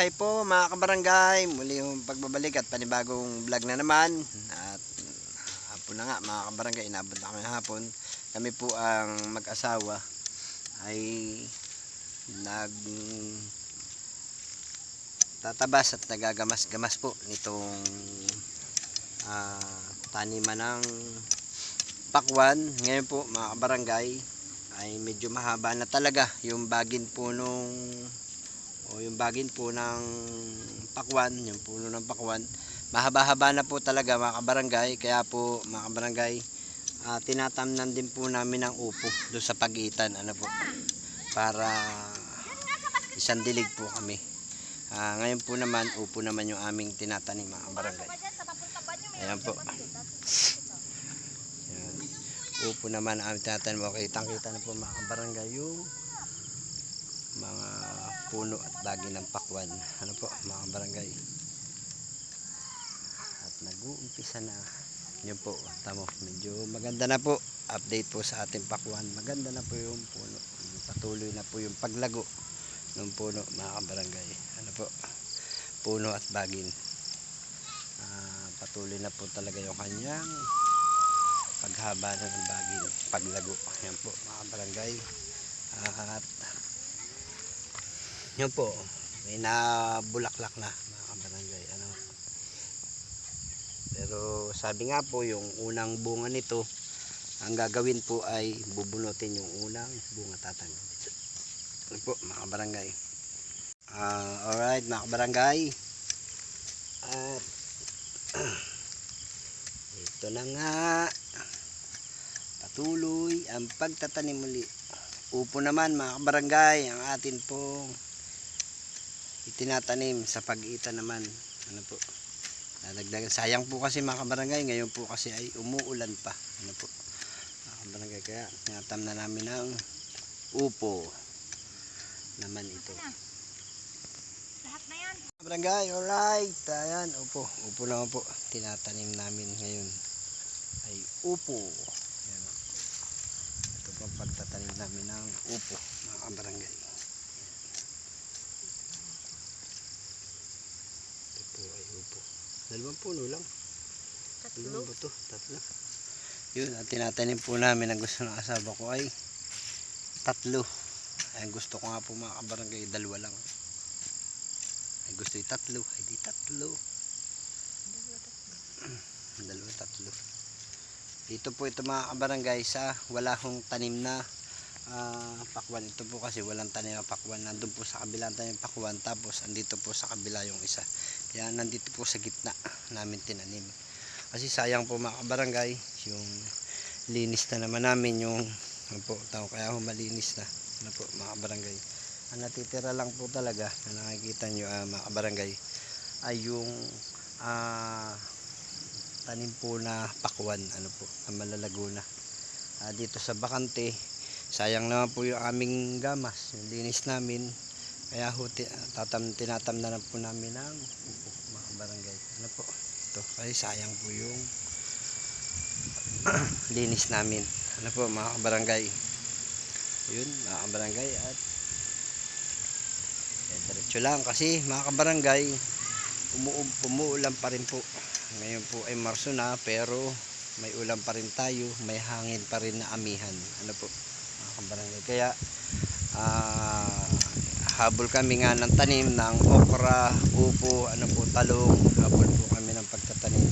hi po mga kabarangay. Muli yung pagbabalik at panibagong vlog na naman. At hapon na nga mga kabarangay, inabot na kami hapon. Kami po ang mag-asawa ay nag tatabas at nagagamas-gamas po nitong ah, taniman ng pakwan. Ngayon po mga kabarangay ay medyo mahaba na talaga yung bagin po nung o yung bagin po ng pakwan, yung puno ng pakwan. Mahaba-haba na po talaga mga kabarangay, kaya po mga kabarangay, ah, tinatamnan din po namin ng upo doon sa pagitan, ano po, para isang dilig po kami. Ah, ngayon po naman, upo naman yung aming tinatanim mga kabarangay. Ayan po. Ayan. Upo naman ang tinatanim. Okay, kitang-kita na po mga kabarangay yung puno at bagi ng pakwan. Ano po, mga barangay. At nag-uumpisa na. Yun po, tamo. Medyo maganda na po. Update po sa ating pakwan. Maganda na po yung puno. Patuloy na po yung paglago ng puno, mga barangay. Ano po, puno at bagin. Ah, patuloy na po talaga yung kanyang paghaba ng bagin, paglago. Yan po, mga barangay. At yun po, may nabulaklak na mga kabarangay. Ano. Pero sabi nga po, yung unang bunga nito, ang gagawin po ay bubunutin yung unang bunga tatang. Ano po, mga kabarangay. Ah, alright, mga kabarangay. At ito na nga. Patuloy ang pagtatanim muli. Upo naman mga kabarangay, ang atin pong itinatanim sa pag-iita naman. Ano po? Dadagdagan. Sayang po kasi mga kabarangay, ngayon po kasi ay umuulan pa. Ano po? Mga kabarangay, kaya tinatam na namin ng upo naman ito. Lahat na yan. Barangay, alright. Ayan, upo. Upo naman po. Tinatanim namin ngayon ay upo. Ayan. Ito po ang pagtatanim namin ng upo, mga kabarangay. Ito po ay upo. Dalawang puno lang. Tatlo. Dalawang ba ito? Tatlo. Yun, ang tinatanim po namin ang gusto ng asawa ko ay tatlo. Ay, gusto ko nga po mga kabarangay, dalawa lang. Ay, gusto yung tatlo. Ay, di tatlo. Dalawa, tatlo. Dito po ito mga kabarangay sa wala hong tanim na ah, pakwan. Ito po kasi walang tanim na pakwan. Nandun po sa kabila ang tanim pakwan. Tapos andito po sa kabila yung isa. Kaya nandito po sa gitna namin tinanim. Kasi sayang po mga kabarangay. Yung linis na naman namin yung ano po, tao kaya ho malinis na. Ano po mga kabarangay. Ang natitira lang po talaga na nakikita nyo ah, mga kabarangay ay yung ah, tanim po na pakwan ano po na malalago na Ah, dito sa bakante sayang naman po yung aming gamas yung linis namin kaya ho tatam, tinatam na po namin ng upo mga kabarangay ano po? Ito kasi sayang po yung linis namin. Ano po mga kabarangay yun mga kabarangay at eh, diretso lang. Kasi mga kabarangay umu- pa rin po. Ngayon po ay Marso na pero may ulan pa rin tayo may hangin pa rin na amihan. Ano po mga kabarangay kaya ah, habol kami nga ng tanim ng okra, upo, ano po, talong. Habol po kami ng pagtatanim.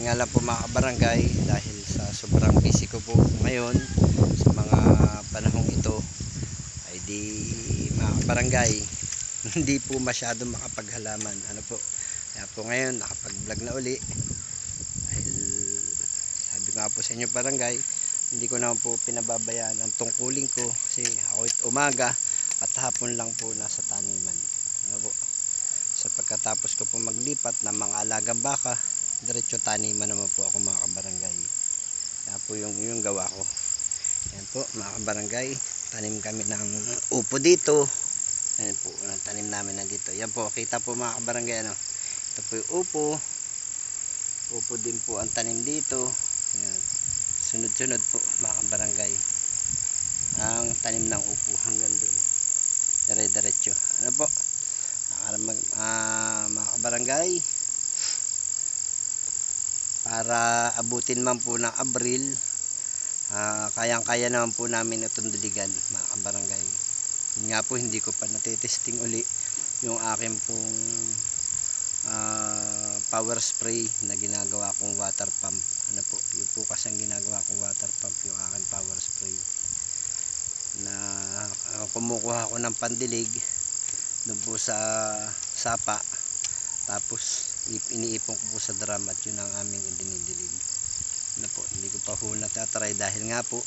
Nga lang po mga kabarangay dahil sa sobrang busy ko po ngayon sa mga panahong ito ay di mga kabarangay hindi po masyado makapaghalaman. Ano po? Kaya po ngayon nakapag vlog na uli. Dahil sabi nga po sa inyo barangay hindi ko naman po pinababayaan ang tungkulin ko kasi ako umaga hapon lang po nasa taniman. Ano po? Sa pagkatapos ko po maglipat ng mga alagang baka diretso taniman naman po ako mga kabarangay. Kaya po yung, yung gawa ko. Yan po mga kabarangay. Tanim kami ng upo dito. Yan po ang tanim namin na dito yan po kita po mga kabarangay ano? Ito po yung upo. Upo din po ang tanim dito. Yan sunod-sunod po mga kabarangay ang tanim ng upo. Hanggang doon dire-diretso. Ano po? Para mag, ah, mga kabarangay. Para abutin man po ng Abril ah, kayang-kaya naman po namin itong diligan mga kabarangay. Yun nga po hindi ko pa natitesting uli yung akin pong ah, power spray na ginagawa kong water pump ano po yun po kasi ang ginagawa kong water pump yung akin power spray na ah, kumukuha ako ng pandilig doon po sa sapa. Tapos ip- iniipon ko po sa drum at yun ang aming idinidilig. Ano po hindi ko pa po natatry dahil nga po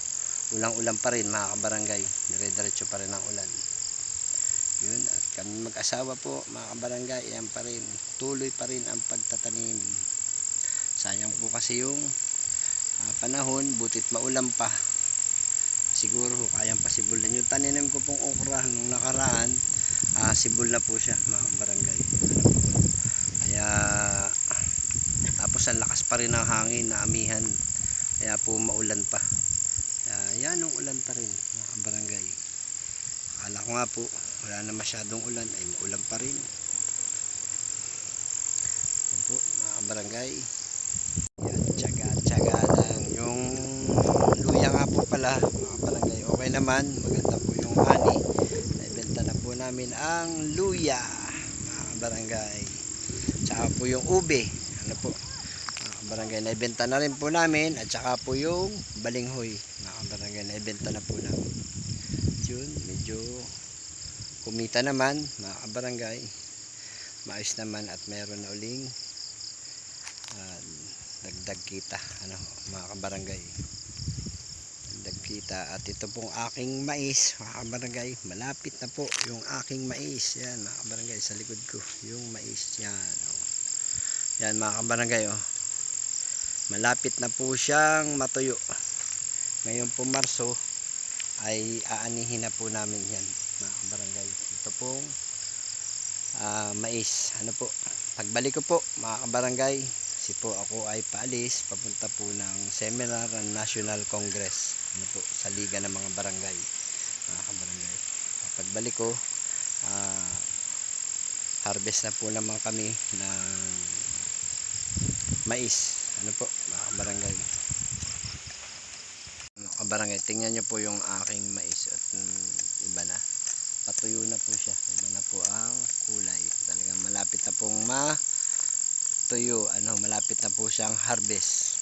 ulang ulan pa rin mga kabarangay dire-diretso pa rin ang ulan. Yun at kami mag-asawa po mga kabarangay yan pa rin. Tuloy pa rin ang pagtatanim. Sayang po kasi yung ah, panahon butit maulan pa siguro kayang pasibol yung taninim ko pong okra nung nakaraan. Ah, sibol na po siya mga barangay. Ano kaya tapos ang lakas pa rin ng hangin na amihan. Kaya po maulan pa. Kaya yan ang ulan pa rin mga barangay. Akala ko nga po wala na masyadong ulan ay maulan pa rin. Yan po mga barangay. Yan tsaga tsaga lang yung luya nga po pala mga okay naman maganda po yung ani. Naibenta na po namin ang luya mga barangay. Tsaka po yung ube. Ano po? Mga barangay naibenta na rin po namin. At tsaka po yung balinghoy. Mga barangay naibenta na po namin. Yun medyo kumita naman mga barangay. Maayos naman at meron na uling ah, dagdag kita ano mga kabarangay dagdag kita. At ito pong aking mais mga kabarangay malapit na po yung aking mais. Yan mga kabarangay sa likod ko yung mais. Yan oh. yan mga kabarangay oh. malapit na po siyang matuyo. Ngayon po Marso ay aanihin na po namin yan mga kabarangay. Ito pong ah, mais. Ano po? Pagbalik ko po mga kabarangay kasi po ako ay paalis papunta po ng seminar ng National Congress. Ano po, sa Liga ng mga Barangay. Mga kabarangay. Pagbalik ko ah, harvest na po naman kami ng mais. Ano po mga kabarangay? Mga kabarangay tingnan nyo po yung aking mais at mm, iba na. Patuyo na po siya. Iba na po ang kulay. Talagang malapit na pong ma tuyo ano malapit na po siyang harvest.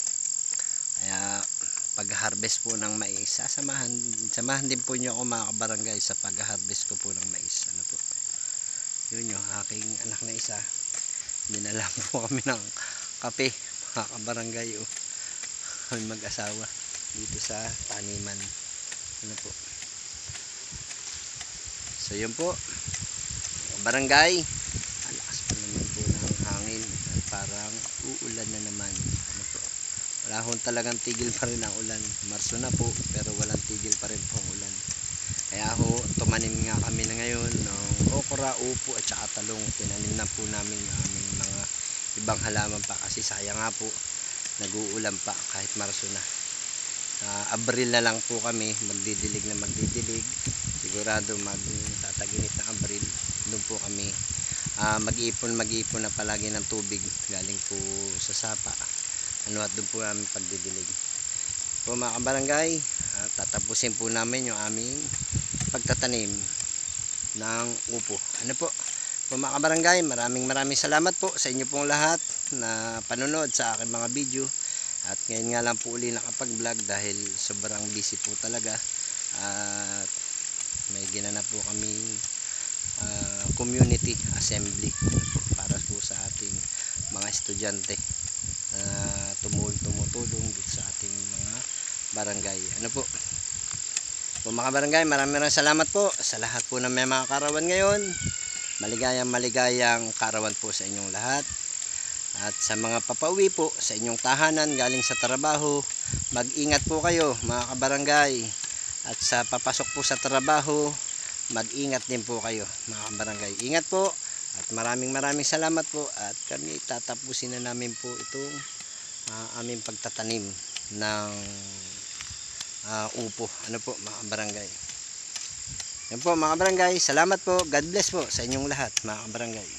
Kaya pag harvest po ng mais sasamahan samahan din po niyo ako mga kabarangay sa pag harvest ko po ng mais. Ano po? Yun yung aking anak na isa. Dinala po kami ng kape mga kabarangay oh. kami mag-asawa dito sa taniman. Ano po? So yun po. Barangay ang lakas pa naman po ng hangin at parang uulan na naman ano po wala hong talagang tigil pa rin ang ulan. Marso na po pero walang tigil pa rin po ang ulan. Kaya ho tumanim nga kami na ngayon ng okra, upo at saka talong. Tinanim na po namin yung aming mga ibang halaman pa. Kasi sayang nga po nag-uulan pa kahit marso na. Ah, abril na lang po kami. Magdidilig na magdidilig. Sigurado magtataginit ng abril. Doon po kami. Ah, mag-ipon mag-ipon na palagi ng tubig. Galing po sa sapa ano at doon po namin pagdidilig. Po mga kabarangay ah, tatapusin po namin yung aming pagtatanim ng upo. Ano po? Po mga kabarangay maraming maraming salamat po sa inyo pong lahat na panonood sa aking mga video. At ngayon nga lang po uli nakapag-vlog dahil sobrang busy po talaga. At may ginanap po kami community assembly para po sa ating mga estudyante na tumul tumutulong dito sa ating mga barangay. Ano po? Po mga barangay, maraming maraming salamat po sa lahat po ng may mga karawan ngayon. Maligayang maligayang karawan po sa inyong lahat. At sa mga papauwi po sa inyong tahanan galing sa trabaho, mag-ingat po kayo mga kabarangay. At sa papasok po sa trabaho, mag-ingat din po kayo mga kabarangay. Ingat po at maraming maraming salamat po at kami tatapusin na namin po itong ah, aming pagtatanim ng ah, upo. Ano po mga kabarangay. Yan po mga kabarangay. Salamat po. God bless po sa inyong lahat mga kabarangay.